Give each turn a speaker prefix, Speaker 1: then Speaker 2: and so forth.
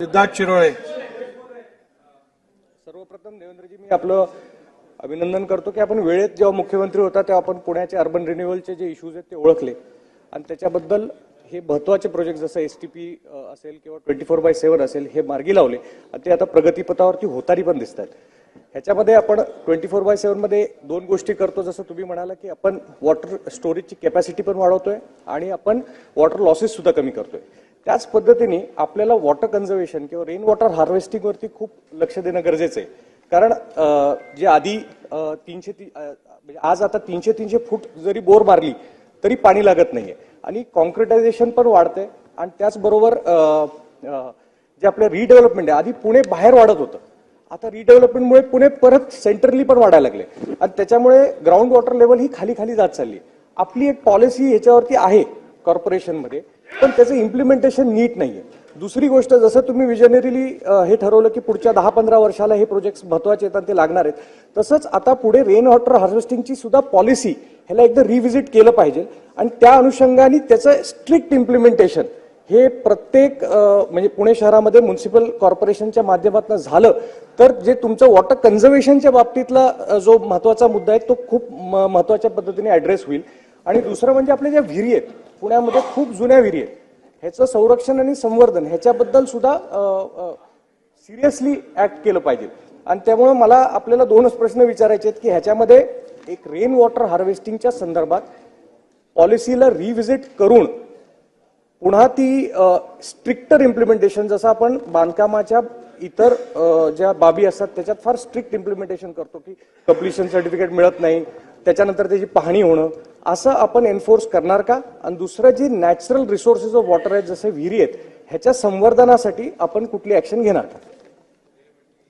Speaker 1: सिद्धार्थ शिरोळे.
Speaker 2: सर्वप्रथम देवेंद्रजी मी आपलं अभिनंदन करतो की आपण वेळेत जेव्हा मुख्यमंत्री होता तेव्हा आपण पुण्याचे अर्बन रिन्युअलचे जे इश्यूज आहेत ते ओळखले. आणि त्याच्याबद्दल हे महत्त्वाचे प्रोजेक्ट जसं एस टी पी असेल किंवा ट्वेंटी फोर बाय सेव्हन असेल हे मार्गी लावले. आणि ते आता प्रगतीपथावरती होतारी पण दिसत आहेत ह्याच्यामध्ये आपण ट्वेंटी फोर बाय सेव्हनमध्ये दोन गोष्टी करतो. जसं तुम्ही म्हणाला की आपण वॉटर स्टोरेजची कॅपॅसिटी पण वाढवतोय आणि आपण वॉटर लॉसेस सुद्धा कमी करतोय. त्याच पद्धतीने आपल्याला वॉटर कन्झर्वेशन किंवा रेन वॉटर हार्वेस्टिंगवरती खूप लक्ष देणं गरजेचं आहे. कारण जे आधी तीनशे ती म्हणजे आज आता तीनशे तीनशे फूट जरी बोर मारली तरी पाणी लागत नाहीये. आणि कॉन्क्रिटायझेशन पण वाढतंय आणि त्याचबरोबर जे आपलं रिडेव्हलपमेंट आहे आधी पुणे बाहेर वाढत होतं. आता रिडेव्हलपमेंटमुळे पुणे परत सेंट्रली पण वाढायला लागले. आणि त्याच्यामुळे ग्राउंड वॉटर लेवल ही खाली खाली जात चालली आपली एक पॉलिसी ह्याच्यावरती आहे कॉर्पोरेशनमध्ये पण त्याचं इम्प्लिमेंटेशन नीट नाही आहे दुसरी गोष्ट जसं तुम्ही विजनरीली हे ठरवलं की पुढच्या दहा पंधरा वर्षाला हे प्रोजेक्ट महत्त्वाचे आहेत आणि ते लागणार आहेत तसंच आता पुढे रेन वॉटर हार्वेस्टिंगची सुद्धा पॉलिसी ह्याला एकदा रिव्हिजिट केलं पाहिजे. आणि त्या अनुषंगाने त्याचं स्ट्रिक्ट इम्प्लिमेंटेशन हे प्रत्येक म्हणजे पुणे शहरामध्ये म्युन्सिपल कॉर्पोरेशनच्या माध्यमातून झालं तर जे तुमचं वॉटर कन्झर्वेशनच्या बाबतीतला जो महत्त्वाचा मुद्दा आहे तो खूप महत्त्वाच्या पद्धतीने ऍड्रेस होईल. आणि दुसरं म्हणजे आपल्या ज्या विहिरी आहेत पुण्यामध्ये खूप जुन्या विहिरी आहेत. ह्याचं संरक्षण आणि संवर्धन ह्याच्याबद्दल सुद्धा सिरियसली ऍक्ट केलं पाहिजे. आणि त्यामुळे मला आपल्याला दोनच प्रश्न विचारायचे आहेत की ह्याच्यामध्ये एक रेन वॉटर हार्वेस्टिंगच्या संदर्भात पॉलिसीला रिव्हिजिट करून पुन्हा ती स्ट्रिक्टर इम्प्लिमेंटेशन जसं आपण बांधकामाच्या इतर ज्या बाबी असतात त्याच्यात फार स्ट्रिक्ट इम्प्लिमेंटेशन करतो की कम्प्लिशन सर्टिफिकेट मिळत नाही. त्याच्यानंतर त्याची पाहणी होणं असं आपण एन्फोर्स करणार का? आणि दुसरं जी नॅचरल रिसोर्सेस ऑफ वॉटर आहेत जसे विहिरी आहेत ह्याच्या संवर्धनासाठी आपण कुठली ऍक्शन घेणार? का